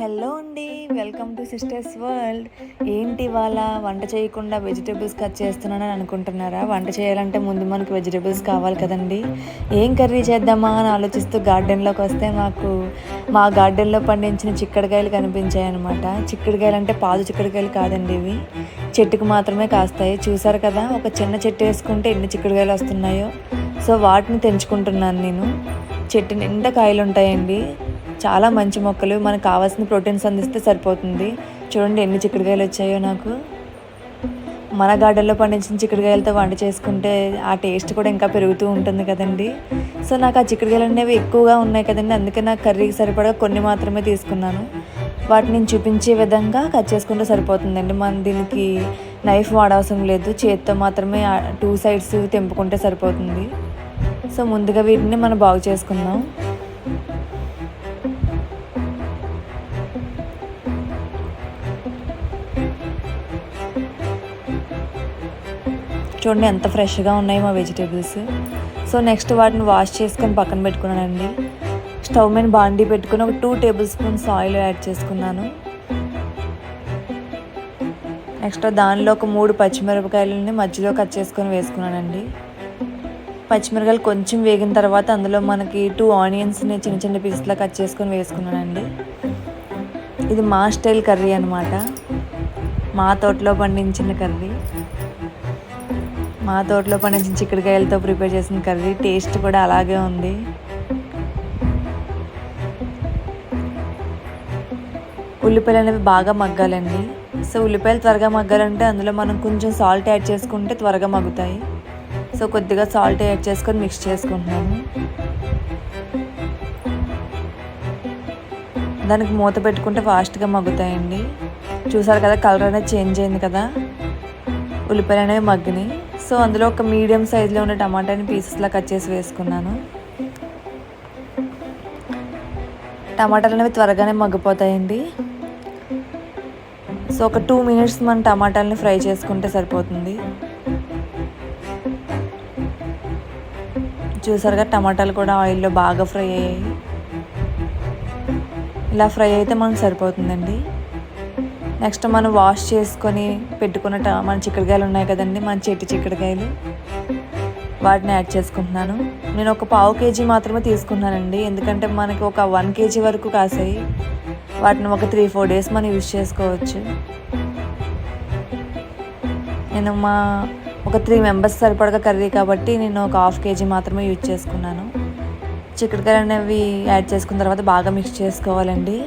Hello అండి welcome to sisters world. ఏంటి ఇవాళ వంట చేయకుండా వెజిటేబుల్స్ కట్ చేస్తున్నానని అనుకుంటున్నారా? వంట చేయాలంటే ముందు మనకు వెజిటేబుల్స్ కావాలి కదండి. ఏం కర్రీ చేద్దామా అని ఆలోచిస్తూ గార్డెన్లోకి వస్తే మాకు మా గార్డెన్లో పండించిన చిక్కడికాయలు కనిపించాయి అనమాట చిక్కడికాయలు అంటే పాదు చిక్కడికాయలు కాదండి ఇవి. చెట్టుకు మాత్రమే కాస్తాయి. చూసారు కదా ఒక చిన్న చెట్టు వేసుకుంటే ఎన్ని చిక్కడికాయలు వస్తున్నాయో. సో వాటిని తెంచుకుంటున్నాను నేను. చెట్టు నిండా కాయలు ఉంటాయండి చాలా మంచి మొక్కలు. మనకు కావాల్సిన ప్రోటీన్స్ అందిస్తే సరిపోతుంది. చూడండి ఎన్ని చిక్కుడుకాయలు వచ్చాయో నాకు. మన గార్డెన్లో పండించిన చిక్కుడుకాయలతో వంట చేసుకుంటే ఆ టేస్ట్ కూడా ఇంకా పెరుగుతూ ఉంటుంది కదండి. సో నాకు ఆ చిక్కుడుకాయలు అనేవి ఎక్కువగా ఉన్నాయి కదండి. అందుకే నాకు కర్రీకి సరిపడా కొన్ని మాత్రమే తీసుకున్నాను. వాటిని నేను చూపించే విధంగా కట్ చేసుకుంటే సరిపోతుందండి. మన దీనికి నైఫ్ వాడవసరం లేదు. చేతితో మాత్రమే టూ సైడ్స్ తెంపుకుంటే సరిపోతుంది. సో ముందుగా వీటిని మనం బాగు చేసుకుందాం. చూడండి ఎంత ఫ్రెష్గా ఉన్నాయి మా వెజిటేబుల్స్. సో నెక్స్ట్ వాటిని వాష్ చేసుకొని పక్కన పెట్టుకున్నానండి. స్టవ్ మీద బాండీ పెట్టుకుని ఒక two table spoons oil add చేసుకున్నాను. నెక్స్ట్ దానిలో ఒక మూడు పచ్చిమిరపకాయలని మధ్యలో కట్ చేసుకొని వేసుకున్నానండి. పచ్చిమిరపకాయలు కొంచెం వేగిన తర్వాత అందులో మనకి టూ ఆనియన్స్ని చిన్న చిన్న పీస్లా కట్ చేసుకొని వేసుకున్నానండి. ఇది మా స్టైల్ కర్రీ అనమాట మా తోటలో పండించిన కర్రీ. మా తోటలో పండించిన చిక్కుడుకాయలతో ప్రిపేర్ చేసిన కర్రీ టేస్ట్ కూడా అలాగే ఉంది. ఉల్లిపాయలు అనేవి బాగా మగ్గాలండి. సో ఉల్లిపాయలు త్వరగా మగ్గాలంటే అందులో మనం కొంచెం సాల్ట్ యాడ్ చేసుకుంటే త్వరగా మగ్గుతాయి. సో కొద్దిగా సాల్ట్ యాడ్ చేసుకొని మిక్స్ చేసుకుంటున్నాము. దానికి మూత పెట్టుకుంటే ఫాస్ట్గా మగ్గుతాయండి. చూసారు కదా కలర్ అనేది చేంజ్ అయింది కదా. ఉల్లిపాయలు అనేవి మగ్గినాయి. సో అందులో ఒక మీడియం సైజులో ఉన్న టమాటాని పీసెస్లా కట్ చేసి వేసుకున్నాను. టమాటాలు అనేవి త్వరగానే మగ్గిపోతాయండి. సో ఒక టూ మినిట్స్ మనం టమాటాలని ఫ్రై చేసుకుంటే సరిపోతుంది. చూసారుగా టమాటాలు కూడా ఆయిల్లో బాగా ఫ్రై అయ్యాయి. ఇలా ఫ్రై అయితే మనకు సరిపోతుందండి. నెక్స్ట్ మనం వాష్ చేసుకొని పెట్టుకున్న మన చిక్కడికాయలు ఉన్నాయి కదండి మన చెట్టు చిక్కుడుకాయలు. వాటిని యాడ్ చేసుకుంటున్నాను. నేను ఒక పావు కేజీ మాత్రమే తీసుకున్నానండి. ఎందుకంటే మనకి ఒక వన్ కేజీ వరకు కాసాయి. వాటిని ఒక త్రీ ఫోర్ డేస్ మనం యూజ్ చేసుకోవచ్చు. నేను మా ఒక త్రీ మెంబర్స్ సరిపడగా కర్రీ కాబట్టి నేను ఒక హాఫ్ కేజీ మాత్రమే యూజ్ చేసుకున్నాను. చిక్కుడుకాయలు అనేవి యాడ్ చేసుకున్న తర్వాత బాగా మిక్స్ చేసుకోవాలండి.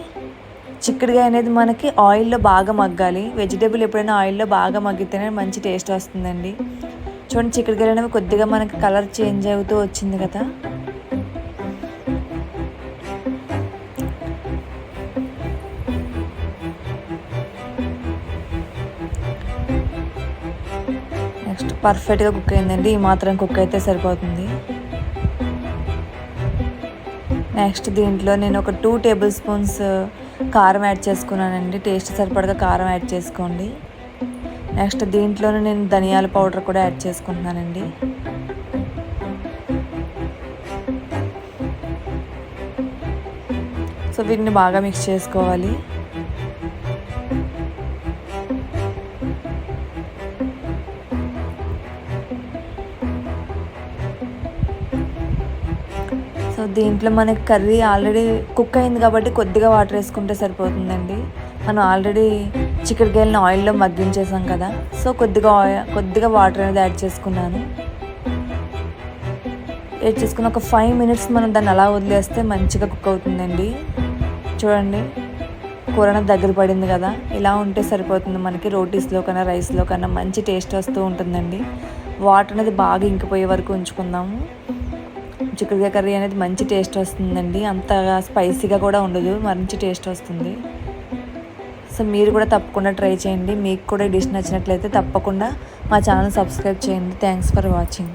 చిక్కుడుగా అనేది మనకి ఆయిల్లో బాగా మగ్గాలి. వెజిటేబుల్ ఎప్పుడైనా ఆయిల్లో బాగా మగ్గితేనే మంచి టేస్ట్ వస్తుందండి. చూడండి చిక్కుడుకాయలు అనేవి కొద్దిగా మనకి కలర్ చేంజ్ అవుతూ వచ్చింది కదా. నెక్స్ట్ పర్ఫెక్ట్గా కుక్ అయిందండి. ఈ మాత్రం కుక్ అయితే సరిపోతుంది. నెక్స్ట్ దీంట్లో నేను ఒక టూ టేబుల్ స్పూన్స్ కారం యాడ్ చేసుకున్నానండి. టేస్ట్ సరిపడగా కారం యాడ్ చేసుకోండి. నెక్స్ట్ దీంట్లోనే నేను ధనియాల పౌడర్ కూడా యాడ్ చేసుకుంటున్నానండి. సో వీటిని బాగా మిక్స్ చేసుకోవాలి. సో దీంట్లో మనకి కర్రీ ఆల్రెడీ కుక్ అయింది కాబట్టి కొద్దిగా వాటర్ వేసుకుంటే సరిపోతుందండి. మనం ఆల్రెడీ చికెన్ ఆయిల్లో మగ్గించేసాం కదా. సో కొద్దిగా ఆయిల్ కొద్దిగా వాటర్ అనేది యాడ్ చేసుకున్నాను. యాడ్ చేసుకుని ఒక ఫైవ్ మినిట్స్ మనం దాన్ని అలా వదిలేస్తే మంచిగా కుక్ అవుతుందండి. చూడండి కూర దగ్గర పడింది కదా. ఇలా ఉంటే సరిపోతుంది మనకి రోటీస్లో కన్నా రైస్లో కన్నా మంచి టేస్ట్ వస్తూ ఉంటుందండి. వాటర్ అనేది బాగా ఇంకిపోయే వరకు ఉంచుకుందాము. చిక్కుడుకాయ కర్రీ అనేది మంచి టేస్ట్ వస్తుందండి. అంతగా స్పైసీగా కూడా ఉండదు మంచి టేస్ట్ వస్తుంది. సో మీరు కూడా తప్పకుండా ట్రై చేయండి. మీకు కూడా డిష్ నచ్చినట్లయితే తప్పకుండా మా ఛానల్ సబ్స్క్రైబ్ చేయండి. Thanks for watching.